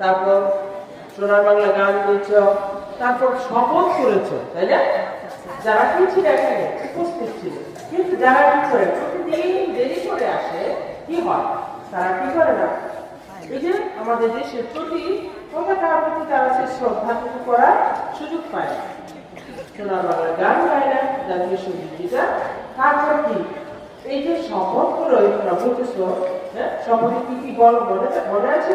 তারপর সোনার বাংলা গান দিয়েছ তারপর শপথ করেছ, তাই না? যারা কি ছিল এখানে? উপস্থিত ছিল। কিন্তু যারা কি করে? প্রতিদিন দেরি করে আসে, কি হয়? তারা কি করে না? এই যে আমাদের দেশের প্রতি পতাকার প্রতি তারা সে শ্রদ্ধাটুকু করার সুযোগ পায় না? সোনার বাংলা গান গায় না, জাতীয় সংগীত যেটা তারপর কি? এই যে শপথগুলো তোমরা বলতেছো হ্যাঁ? শপথে কি কি মনে মনে আছে?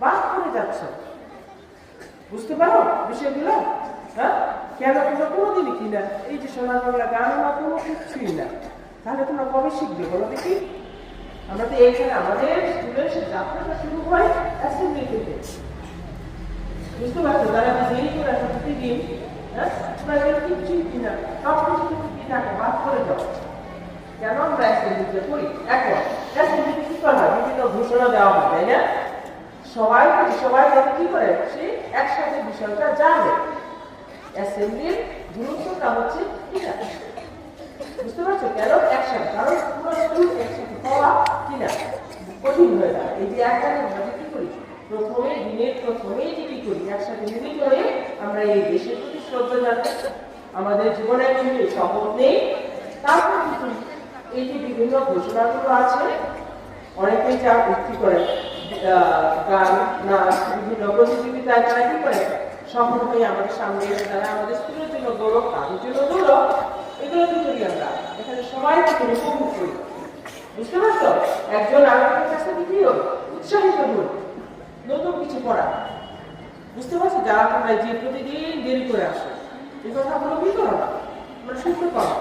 বাদ করে বুঝতে পারো বিষয়গুলো? হ্যাঁ? কেন তোমরা কোনোদিনই কি না এই যে সোনার বাংলা গান বা কোনো কিছুই না। তাহলে তোমরা কবে শিখবে বলো দেখি? আমরা তো এইখানে আমাদের স্কুলের সে যাত্রাটা শুরু হয় অ্যাসেম্বলি থেকে। বুঝতে পারছ? তারা যে দেরি করে আসে প্রতিদিন তোমরা এগুলো কিচ্ছুই কি না সব কিছু তুমি কি থাকে বাদ করে যাও কেন আমরা অ্যাসেম্বলিতে করি? এখন অ্যাসেম্বলিতে কি করা হয় বিভিন্ন ঘোষণা দেওয়া হয় না? সবাই সবাই কি করে? সে একসাথে বিষয়টা জানে। অ্যাসেম্বলির গুরুত্বটা হচ্ছে কিনা? বুঝতে পারছ? কেন একসাথে? কারণ পুরো একসাথে হওয়া কিনা? কঠিন হয়ে যায়। এই যে একসাথে প্রথমে, দিনের প্রথমেই যে কি করি, একসাথে মিলিত হয়ে আমরা এই দেশের প্রতি শ্রদ্ধা জানাই। আমাদের জীবনের জন্য শপথ নেই, তারপর কি করি? এই যে বিভিন্ন ঘোষণাগুলো আছে, অনেকেই যা ভিত্তি করে গান, নাচ, বিভিন্ন প্রতিযোগিতায় তারা কি করে সফল হয়ে আমাদের সামনে এসে তারা আমাদের স্কুলের জন্য গৌরব তাদের জন্য গৌরব এগুলো কি করি আমরা। এখানে সবাই থেকে উপভোগ করি। বুঝতে পারছ? একজন আরেকজনের কাছে কি প্রিয় উৎসাহিত হই নতুন কিছু করা বুঝতে পারছ যারা তোমরা যে প্রতিদিন দেরি করে আসো। এই কথাগুলো কি করো না। তোমরা শুনতে পারো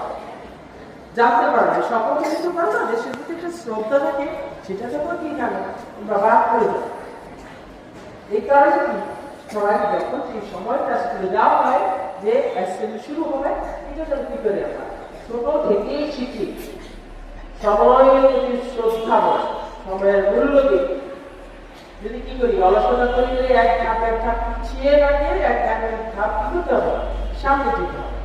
জানতে পারবে সকল কিছু পারো না দেশের প্রতি একটা শ্রদ্ধা থাকে, সেটা যখন কি জানো তোমরা করে দাও এই কারণে কি? সবাই যখন সেই সময়টা স্কুলে যাওয়া হয় যে অ্যাসেম্বলি শুরু হবে। এটা যেন কি করে আমরা? ছোট থেকেই শিখি। সময়ের প্রতি শ্রদ্ধা সময়ের মূল্য দিই যদি কি করি? অলসতা করি এক ধাপ এক ধাপ পিছিয়ে রাখে এক ধাপ এক ধাপ কি হবে। সামনে যেতে হবে।